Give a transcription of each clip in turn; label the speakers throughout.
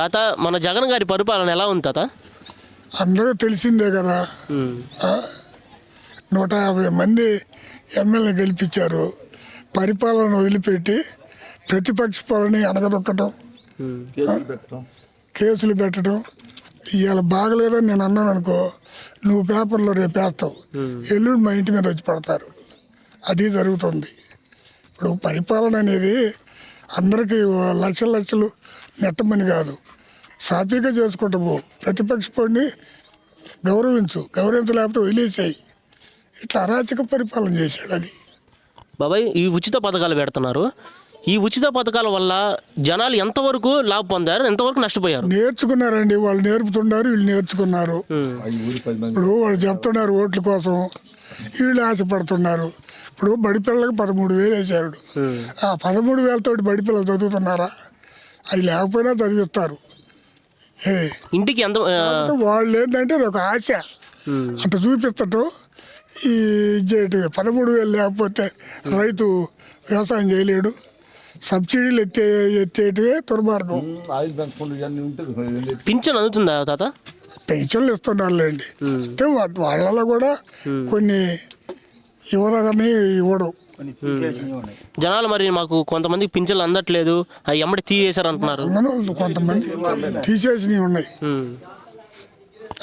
Speaker 1: తాత మన జగన్ గారి పరిపాలన ఎలా ఉంది తాత?
Speaker 2: అందరూ తెలిసిందే కదా? నూట యాభై మంది ఎమ్మెల్యే గెలిపించారు. పరిపాలన వదిలిపెట్టి ప్రతిపక్ష పాలన అనగదొక్కటం కేసులు పెట్టడం. ఇవాళ బాగలేదని నేను అన్నాను అనుకో నువ్వు పేపర్లో రేపు వేస్తావు. ఎల్లుండి మా ఇంటి మీద వచ్చి పడతారు. అది జరుగుతుంది. ఇప్పుడు పరిపాలన అనేది అందరికీ లక్షల లక్షలు నెట్టమని కాదు. సాత్విక చేసుకుంటూ పో ప్రతిపక్ష పోడిని గౌరవించు గౌరవించలేకపోతే వదిలేసాయి. ఇట్లా అరాచక పరిపాలన చేశాడు అది.
Speaker 1: బాబాయ్ ఈ ఉచిత పథకాలు పెడుతున్నారు. ఈ ఉచిత పథకాల వల్ల జనాలు ఎంతవరకు లాభ పొందారు ఎంతవరకు నష్టపోయారు?
Speaker 2: నేర్చుకున్నారండి. వాళ్ళు నేర్పుతున్నారు వీళ్ళు నేర్చుకున్నారు. ఇప్పుడు వాళ్ళు చెప్తున్నారు ఓట్ల కోసం. వీళ్ళు ఆశపడుతున్నారు. ఇప్పుడు బడి పిల్లలకు పదమూడు వేలు వేసారు ఆ పదమూడు వేలతోటి బడి పిల్లలు చదువుతున్నారా అవి లేకపోయినా చదివిస్తారు
Speaker 1: ఇంటికి ఎంత
Speaker 2: వాళ్ళు ఏంటంటే అది ఒక ఆశ. అంత చూపిస్తటం ఈ ఇచ్చేటివి పదమూడు వేలు లేకపోతే రైతు వ్యవసాయం చేయలేడు. సబ్సిడీలు ఎత్తే ఎత్తేటివే దుర్మార్గం.
Speaker 1: పింఛన్ అందుతుందా తాత?
Speaker 2: పెన్షన్లు ఇస్తున్నారులేండి. అంటే వాళ్ళలో కూడా కొన్ని ఇవ్వదని ఇవ్వడం.
Speaker 1: జనాలు మరి మాకు కొంతమందికి పింఛన్లు అందట్లేదు. అవి ఎమ్మడి తీయేశారు అంటున్నారు
Speaker 2: కొంతమంది తీసేసినవి ఉన్నాయి.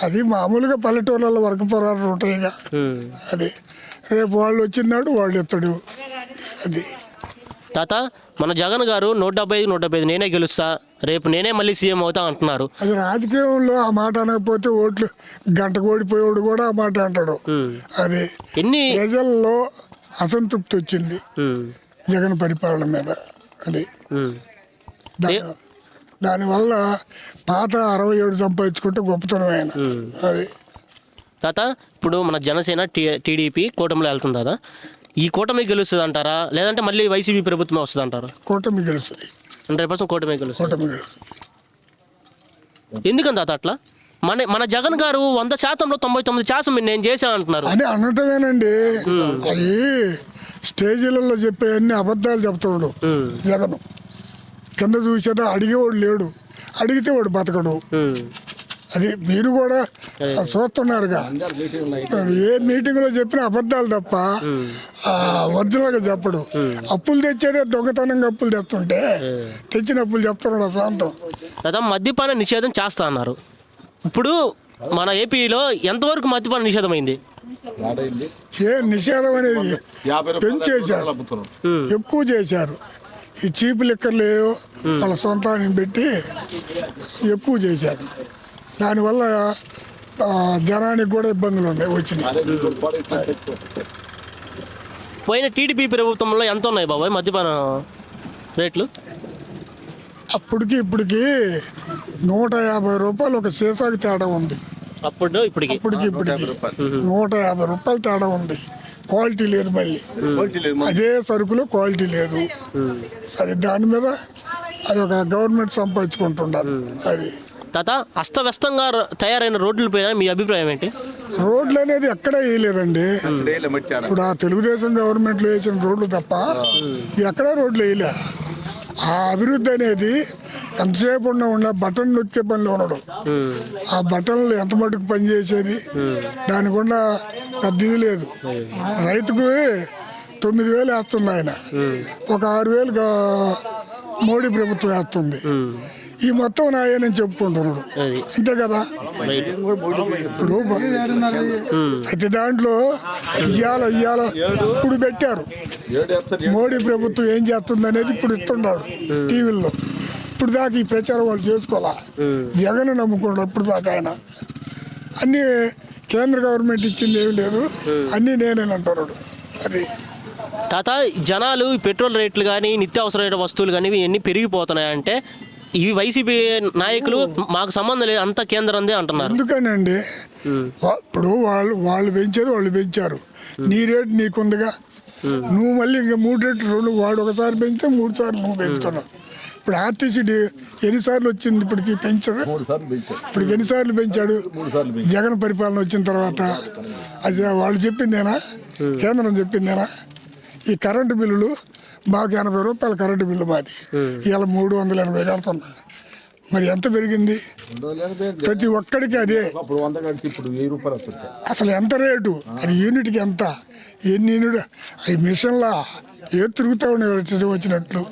Speaker 2: అది మామూలుగా పల్లెటూళ్ళలో వర్గ పోరాటం ఉంటాయిగా. అది. రేపు వాళ్ళు వచ్చినాడు వాళ్ళు ఎత్తాడు. అది.
Speaker 1: తాత మన జగన్ గారు నూట డెబ్బై ఐదు నూట డెబ్బై ఐదు నేనే గెలుస్తా. రేపు నేనే మళ్ళీ సీఎం అవుతా అంటున్నారు.
Speaker 2: అది రాజకీయంలో ఆ మాట అనకపోతే ఓట్లు గంటకు ఓడిపోయేవాడు కూడా ఆ మాట అంటాడు. అది.
Speaker 1: ఎన్ని
Speaker 2: ప్రజల్లో అసంతృప్తి వచ్చింది. జగన్ పరిపాలన మీద. అది. దానివల్ల పాత అరవై ఏడు సంపాదించుకుంటే గొప్పతనం ఆయన. అది.
Speaker 1: తాత ఇప్పుడు మన జనసేన టీడీపీ కూటమిలో వెళ్తుంది తాత. ఈ కూటమి గెలుస్తుంది అంటారా? లేదంటే మళ్ళీ వైసీపీ ప్రభుత్వం వస్తుంది అంటారా?
Speaker 2: కూటమి గెలుస్తుంది.
Speaker 1: హండ్రెడ్ పర్సెంట్ కూటమి గెలుస్తుంది.
Speaker 2: కూటమి గెలుస్తుంది.
Speaker 1: ఎందుకని తాత అట్లా? మన మన జగన్ గారు వంద శాతంలో తొంభై తొమ్మిది శాతం నేను చేశాను అంటున్నారు.
Speaker 2: అని అనటమేనండి. అవి స్టేజీలలో చెప్పే అన్ని అబద్ధాలు చెప్తున్నాడు. జగన్ కింద చూసేదా అడిగేవాడు లేడు. అడిగితే వాడు బతకడు. అది మీరు కూడా చూస్తున్నారుగా. ఏ మీటింగ్లో చెప్పిన అబద్ధాలు తప్ప ఒరిజినల్గా చెప్పడు. అప్పులు తెచ్చేదే దొంగతనంగా అప్పులు తెస్తుంటే తెచ్చిన అప్పులు చెప్తున్నాడు ఆ శాంతం
Speaker 1: తాత మద్యపాన నిషేధం చేస్తా అన్నారు. ఇప్పుడు మన ఏపీలో ఎంతవరకు మద్యపాన నిషేధం అయింది?
Speaker 3: ఆడైంది
Speaker 2: ఏ నిషేధం అనేది పెంచేశారు. ఎక్కువ చేశారు. ఈ చీపు లిక్కర్లు వాళ్ళ సొంతాన్ని పెట్టి ఎక్కువ చేశారు. దానివల్ల జనానికి కూడా ఇబ్బందులు ఉన్నాయి వచ్చినాయి.
Speaker 1: పోయిన టీడీపీ ప్రభుత్వంలో ఎంత ఉన్నాయి బాబాయ్ మద్యపాన రేట్లు?
Speaker 2: అప్పటికి ఇప్పటికి నూట యాభై రూపాయలు ఒక సీసాకి తేడా ఉంది.
Speaker 1: అప్పుడు ఇప్పటికి.
Speaker 2: ఇప్పటికి ఇప్పటికి నూట యాభై రూపాయలు. తేడా ఉంది. క్వాలిటీ లేదు మళ్ళీ.
Speaker 3: క్వాలిటీ లేదు
Speaker 2: అదే సరుకులో క్వాలిటీ లేదు. సరే దాని మీద అది ఒక గవర్నమెంట్ సంపాదించుకుంటున్నారు అది.
Speaker 1: తాత అస్తవ్యస్తంగా తయారైన రోడ్లు పైన మీ అభిప్రాయం ఏంటి?
Speaker 2: రోడ్లు అనేది ఎక్కడ వేయలేదండి. ఇప్పుడు ఆ తెలుగుదేశం గవర్నమెంట్లో వేసిన రోడ్లు తప్ప ఎక్కడా రోడ్లు వేయలే. ఆ అభివృద్ధి అనేది ఎంతసేపు ఉన్నా ఉన్న బటన్ నొక్కే పనిలో ఉన్నాడు ఆ బటన్లు ఎంత మటుకు పనిచేసేది? దానికి ఉన్న పెద్ద ఇది లేదు. రైతుకు తొమ్మిది వేలు వేస్తుంది ఆయన ఒక ఆరు వేలు మోడీ ప్రభుత్వం వేస్తుంది. ఈ మొత్తం నాయనని చెప్పుకుంటున్నాడు. అంతే కదా? ఇప్పుడు అయితే దాంట్లో ఇయ్యాల ఇయ్యాల ఇప్పుడు పెట్టారు. మోడీ ప్రభుత్వం ఏం చేస్తుంది అనేది ఇప్పుడు ఇస్తున్నాడు టీవీల్లో. ఇప్పుడు దాకా ఈ ప్రచారం వాళ్ళు చేసుకోవాలా? జగన్ నమ్ముకున్నాడు ఇప్పుడు దాకా ఆయన. అన్నీ కేంద్ర గవర్నమెంట్ ఇచ్చింది ఏమి లేదు. అన్నీ నేనేనంటున్నాడు అది.
Speaker 1: తాత జనాలు పెట్రోల్ రేట్లు కానీ నిత్యావసరమైన వస్తువులు కానీ ఇవన్నీ పెరిగిపోతున్నాయంటే ఇవి వైసీపీ నాయకులు మాకు సంబంధం లేదు అంతా కేంద్రందే అంటున్నారు.
Speaker 2: ఎందుకనండి? వా- ఇప్పుడు వాళ్ళు వాళ్ళు పెంచేది వాళ్ళు పెంచారు. నీ రేటు నీకుందిగా. నువ్వు మళ్ళీ ఇంకా మూడు రేట్లు రెండు వాడు ఒకసారి పెంచితే మూడు సార్లు నువ్వు పెంచుతున్నావు. ఇప్పుడు ఆర్టీసీ ఎన్నిసార్లు వచ్చింది ఇప్పటికి పెంచరు?
Speaker 3: మూడు సార్లు పెంచారు.
Speaker 2: ఇప్పుడు ఎన్నిసార్లు పెంచాడు?
Speaker 3: మూడు సార్లు పెంచారు.
Speaker 2: జగన్ పరిపాలన వచ్చిన తర్వాత. అది వాళ్ళు చెప్పిందేనా? కేంద్రం చెప్పిందేనా? ఈ కరెంటు బిల్లులు మాకు ఎనభై రూపాయల కరెంటు బిల్లు మాది. ఇవాళ మూడు వందల ఎనభై కడుతున్నా. మరి ఎంత పెరిగింది? ప్రతి ఒక్కడికి అదే. అసలు ఎంత రేటు? అది యూనిట్కి ఎంత? ఎన్ని యూనిట్? అవి మిషన్లా ఏ తిరుగుతా ఉండే వచ్చినట్లు